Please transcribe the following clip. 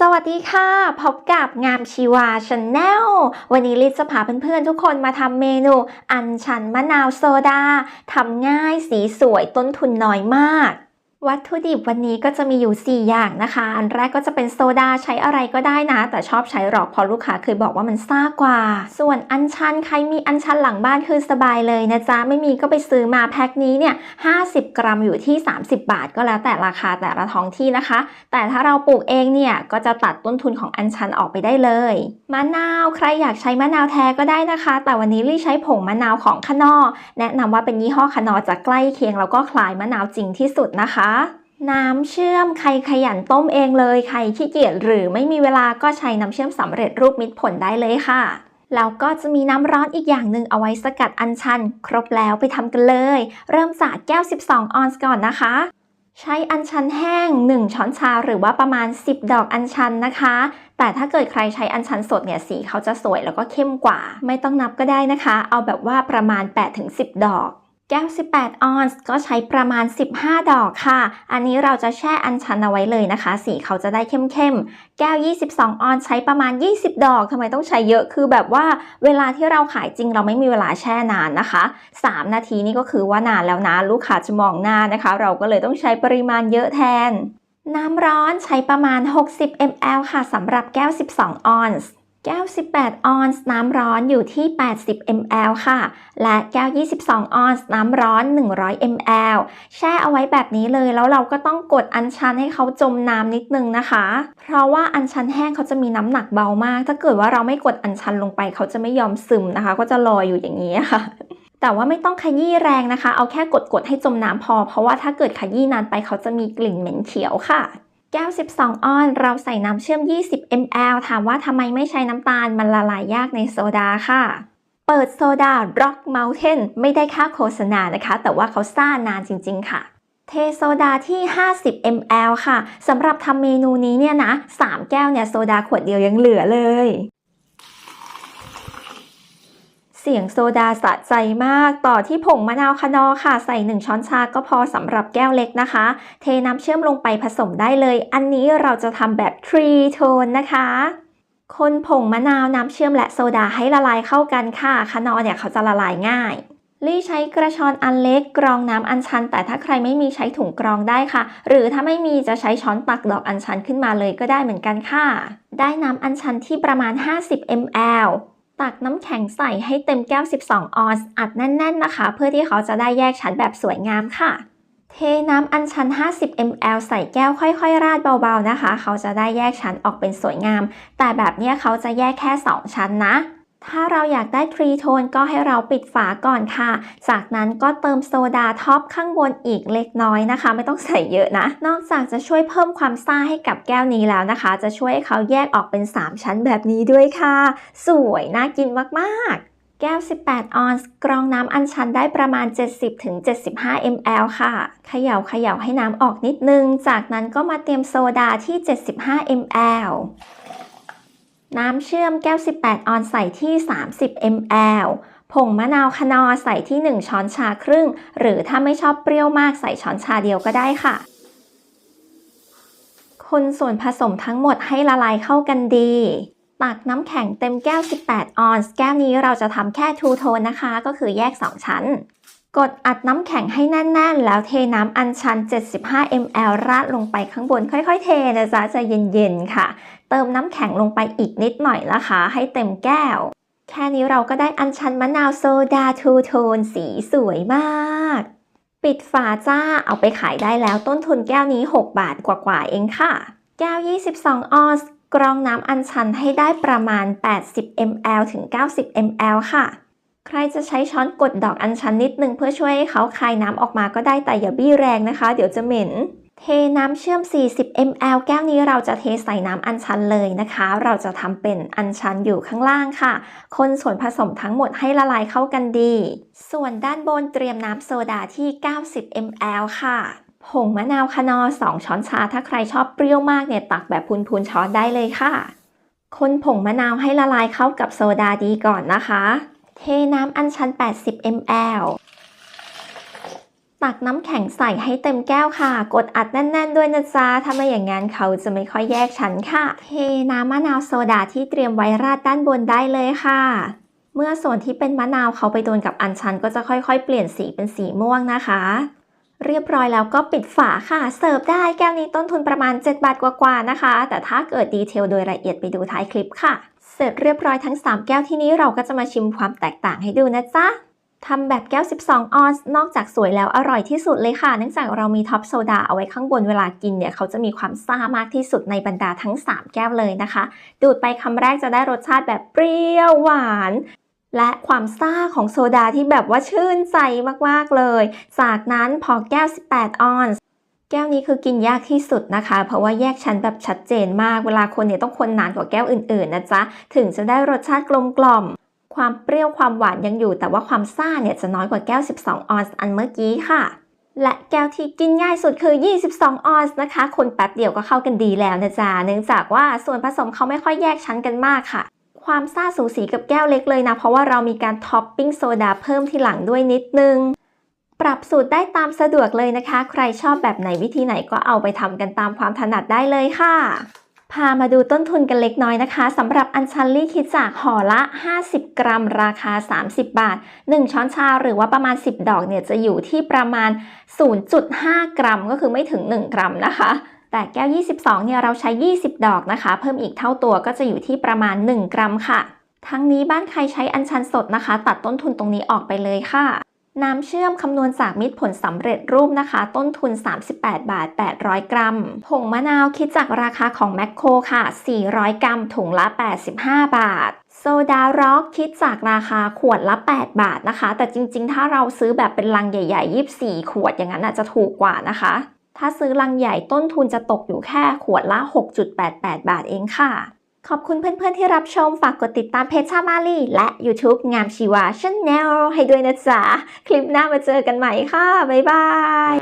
สวัสดีค่ะ พบกับงามชีวาชาแนล วันนี้ลิซจะพาเพื่อนๆ ทุกคนมาทำเมนู อัญชันมะนาวโซดา ทำง่ายสีสวยต้นทุนน้อยมาก วัตถุดิบวันนี้ก็จะมีอยู่ 4 อย่างนะคะ อันแรกก็จะเป็นโซดาใช้อะไรก็ได้นะ แต่ชอบใช้หรอกเพราะลูกค้าเคยบอกว่ามันซ่ากว่า ส่วนอัญชันใครมีอัญชันหลังบ้านคือสบายเลยนะจ๊ะ ไม่มีก็ไปซื้อมาแพ็คนี้เนี่ย 50 กรัมอยู่ที่ 30 บาท ก็แล้วแต่ราคาแต่ละท้องที่นะคะ แต่ถ้าเราปลูกเองเนี่ยก็จะตัดต้นทุนของอัญชันออกไปได้เลย มะนาวใครอยากใช้มะนาวแท้ก็ได้นะคะ แต่วันนี้ลี่ใช้ผงมะนาวของคนอแนะนำว่าเป็นยี่ห้อคนอจะใกล้เคียงแล้วก็คล้ายมะนาวจริงที่สุดนะคะน้ำเชื่อมใครขยันต้มเองเลย ใครขี้เกียจหรือไม่มีเวลาก็ใช้น้ำเชื่อมสำเร็จรูปมิตรผลได้เลยค่ะ แล้วก็จะมีน้ำร้อนอีกอย่างหนึ่งเอาไว้สกัดอัญชัน ครบแล้วไปทำกันเลย เริ่มจากแก้ว 12 ออนซ์ก่อนนะคะ ใช้อัญชันแห้ง 1 ช้อนชาหรือว่าประมาณ 10 ดอกอัญชันนะคะ แต่ถ้าเกิดใครใช้อัญชันสดเนี่ยสีเขาจะสวยแล้วก็เข้มกว่า ไม่ต้องนับก็ได้นะคะ เอาแบบว่าประมาณ 8-10 ดอก แก้ว 18 ออนซ์ก็ใช้ประมาณ 15 ดอกค่ะ อันนี้เราจะแช่อัญชันเอาไว้เลยนะคะ สีเขาจะได้เข้มๆ แก้ว 22 ออนซ์ใช้ประมาณ 20 ดอกทำไมต้องใช้เยอะ คือแบบว่าเวลาที่เราขายจริงเราไม่มีเวลาแช่นานนะคะ 3 นาทีนี่ก็คือว่านานแล้วนะ ลูกค้าจะมองหน้านะคะ เราก็เลยต้องใช้ปริมาณเยอะแทน น้ำร้อนใช้ประมาณ 60 ml ค่ะสำหรับแก้ว 12 ออนซ์ แก้ว 18 ออนซ์น้ำร้อนอยู่ที่ 80 ml ค่ะ และแก้ว 22 ออนซ์น้ำร้อน 100 ml แช่เอาไว้แบบนี้เลย แล้วเราก็ต้องกดอัญชันให้เขาจมน้ำนิดนึงนะคะ เพราะว่าอัญชันแห้งเขาจะมีน้ำหนักเบามาก ถ้าเกิดว่าเราไม่กดอัญชันลงไปเขาจะไม่ยอมซึมนะคะ ก็จะลอยอยู่อย่างนี้ค่ะ แต่ว่าไม่ต้องขยี้แรงนะคะ เอาแค่กดๆให้จมน้ำพอ เพราะว่าถ้าเกิดขยี้นานไปเขาจะมีกลิ่นเหม็นเขียวค่ะ แก้ว 12 ออน เราใส่น้ำเชื่อม 20 ml ถามว่าทำไมไม่ใช้น้ำตาล มันละลายยากในโซดาค่ะ เปิดโซดา Rock Mountain ไม่ได้ค่าโฆษณานะคะ แต่ว่าเขาซ่านานจริง ๆ ค่ะ เทโซดาที่ 50 ml ค่ะ สำหรับทำเมนูนี้เนี่ยนะ 3 แก้วเนี่ยโซดาขวดเดียวยังเหลือเลย เสียงโซดาสะใจมาก ต่อที่ผงมะนาวคะนอค่ะ ใส่ 1 ช้อนชาก็พอสำหรับแก้วเล็กนะคะ เทน้ำเชื่อมลงไปผสมได้เลย อันนี้เราจะทำแบบทรีโทนนะคะคนผงมะนาวน้ำเชื่อมและโซดาให้ละลายเข้ากันค่ะคะนอเนี่ยเขาจะละลายง่ายลี่ใช้กระชอนอันเล็กกรองน้ำอัญชัน แต่ถ้าใครไม่มีใช้ถุงกรองได้ค่ะ หรือถ้าไม่มีจะใช้ช้อนตักดอกอัญชันขึ้นมาเลยก็ได้เหมือนกันค่ะ ได้น้ำอัญชันที่ประมาณ 50 ml ตักน้ำแข็งใส่ให้เต็มแก้ว 12 ออนซ์อัดแน่น ๆ นะคะ เพื่อที่เขาจะได้แยกชั้นแบบสวยงามค่ะ เทน้ำอัญชัน 50 ml ใส่แก้วค่อยๆ ราดเบาๆนะคะ เขาจะได้แยกชั้นออกเป็นสวยงาม แต่แบบนี้เขาจะแยกแค่ 2 ชั้นนะ ถ้าเราอยากได้ทรีโทนก็ให้เราปิดฝาก่อนค่ะ จากนั้นก็เติมโซดาท็อปข้างบนอีกเล็กน้อยนะคะ ไม่ต้องใส่เยอะนะ นอกจากจะช่วยเพิ่มความซ่าให้กับแก้วนี้แล้วนะคะ จะช่วยให้เขาแยกออกเป็น 3 ชั้นแบบนี้ด้วยค่ะ สวยน่ากินมากๆแก้ว 18 ออนซ์ กรองน้ำอัญชันได้ประมาณ 70-75 ml ค่ะ เขย่าเขย่าให้น้ำออกนิดนึง จากนั้นก็มาเตรียมโซดาที่ 75 ml น้ำเชื่อมแก้ว 18 ออนซ์ใส่ที่ 30 ml ผงมะนาวคนอใส่ที่ 1 ช้อนชาครึ่ง หรือถ้าไม่ชอบเปรี้ยวมากใส่ช้อนชาเดียวก็ได้ค่ะ คนส่วนผสมทั้งหมดให้ละลายเข้ากันดี ตักน้ำแข็งเต็มแก้ว 18 ออนซ์ แก้วนี้เราจะทำแค่ทูโทนนะคะ ก็คือแยก 2 ชั้น กดอัดน้ำแข็งให้แน่นๆ แล้วเทน้ำอัญชัน 75 ml ราดลงไปข้างบน ค่อยๆ เทนะจ๊ะจะเย็นๆ ค่ะ เติมน้ำแข็งลงไปอีกนิดหน่อยนะคะ ให้เต็มแก้ว แค่นี้เราก็ได้อัญชันมะนาวโซดาทูโทนสีสวยมาก ปิดฝาจ้าเอาไปขายได้แล้วต้นทุนแก้วนี้ 6 บาทกว่าๆ เองค่ะ แก้ว 22 ออนซ์กรองน้ำอัญชันให้ได้ประมาณ 80 ml ถึง 90 ml ค่ะ ใครจะใช้ช้อนกดดอกอัญชันนิดนึงเพื่อช่วยให้เขาคายน้ำออกมาก็ได้แต่อย่าบี้แรงนะคะ เดี๋ยวจะเหม็น เทน้ำเชื่อม 40 ml แก้วนี้เราจะเทใส่น้ำอัญชันเลยนะคะ เราจะทำเป็นอัญชันอยู่ข้างล่างค่ะ คนส่วนผสมทั้งหมดให้ละลายเข้ากันดี ส่วนด้านบนเตรียมน้ำโซดาที่ 90 ml ค่ะผงมะนาวคะนอ2 ช้อนชา ถ้าใครชอบเปรี้ยวมากเนี่ยตักแบบพูนๆช้อนได้เลยค่ะ คนผงมะนาวให้ละลายเข้ากับโซดาดีก่อนนะคะ เทน้ำอัญชัน 80 ml ตักน้ำแข็งใส่ให้เต็มแก้วค่ะ กดอัดแน่น ๆ ด้วยนะจ๊ะ ถ้าไม่อย่างงั้นเขาจะไม่ค่อยแยกชั้นค่ะ เทน้ำมะนาวโซดาที่เตรียมไว้ราดด้านบนได้เลยค่ะ เมื่อส่วนที่เป็นมะนาวเขาไปโดนกับอัญชันก็จะค่อยๆ เปลี่ยนสีเป็นสีม่วงนะคะ เรียบร้อยแล้วก็ปิดฝาค่ะ เสิร์ฟได้แก้วนี้ต้นทุนประมาณ 7 บาทกว่าๆนะคะ แต่ถ้าเกิดดีเทลโดยละเอียดไปดูท้ายคลิปค่ะ เสร็จเรียบร้อยทั้ง 3 แก้วที่นี้เราก็จะมาชิมความแตกต่างให้ดูนะจ๊ะทำแบบแก้ว 12 ออนซ์ นอกจากสวยแล้วอร่อยที่สุดเลยค่ะ เนื่องจากเรามีท็อปโซดาเอาไว้ข้างบนเวลากินเนี่ย เขาจะมีความซ่ามากที่สุดในบรรดาทั้ง 3 แก้วเลยนะคะ ดูดไปคำแรกจะได้รสชาติแบบเปรี้ยวหวาน และความซ่าของโซดาที่แบบว่าชื่นใจมากๆเลย จากนั้นพอแก้ว 18 ออนซ์แก้วนี้คือกินยากที่สุดนะคะ เพราะว่าแยกชั้นแบบชัดเจนมาก เวลาคนเนี่ยต้องคนนานกว่าแก้วอื่นๆนะจ๊ะ ถึงจะได้รสชาติกลมกล่อม ความเปรี้ยวความหวานยังอยู่ แต่ว่าความซ่าเนี่ยจะน้อยกว่าแก้ว 12 ออนซ์อันเมื่อกี้ค่ะ และแก้วที่กินง่ายสุดคือ 22 ออนซ์นะคะ คนแป๊บเดียวก็เข้ากันดีแล้วนะจ๊ะ เนื่องจากว่าส่วนผสมเขาไม่ค่อยแยกชั้นกันมากค่ะ ความซ่าสูสีกับแก้วเล็กเลยนะ เพราะว่าเรามีการท็อปปิ้งโซดาเพิ่มที่หลังด้วยนิดนึง ปรับสูตรได้ตามสะดวกเลยนะคะ ใครชอบแบบไหนวิธีไหนก็เอาไปทำกันตามความถนัดได้เลยค่ะพามาดูต้นทุนกันเล็กน้อยนะคะสำหรับอัญชันลี่คิดจากห่อละ 50 กรัม ราคา 30 บาท 1 ช้อนชาหรือว่าประมาณ 10 ดอกเนี่ยจะอยู่ที่ประมาณ 0.5 กรัม ก็คือไม่ถึง 1 กรัมนะคะ แต่แก้ว 22 เนี่ยเราใช้ 20 ดอกนะคะ เพิ่มอีกเท่าตัวก็จะอยู่ที่ประมาณ 1 กรัมค่ะ ทั้งนี้บ้านใครใช้อัญชันสดนะคะ ตัดต้นทุนตรงนี้ออกไปเลยค่ะ น้ำเชื่อมคำนวณจากมิตรผลสำเร็จรูปนะคะ ต้นทุน 38 บาท 800 กรัม ผงมะนาวคิดจากราคาของแมคโครค่ะ 400 กรัมถุงละ 85 บาทโซดาร็อกคิดจากราคาขวดละ 8 บาทนะคะ แต่จริงๆ ถ้าเราซื้อแบบเป็นลังใหญ่ ๆ 24 ขวดอย่างนั้นอาจจะถูกกว่านะคะ ถ้าซื้อลังใหญ่ต้นทุนจะตกอยู่แค่ขวดละ 6.88 บาทเองค่ะ ขอบคุณเพื่อนๆที่รับชม ฝากกดติดตามเพจชามาลีและ YouTube งามชีวาช n แนลให้ด้วยนะจ๊ะ คลิปหน้ามาเจอกันใหม่ค่ะ บ๊ายบาย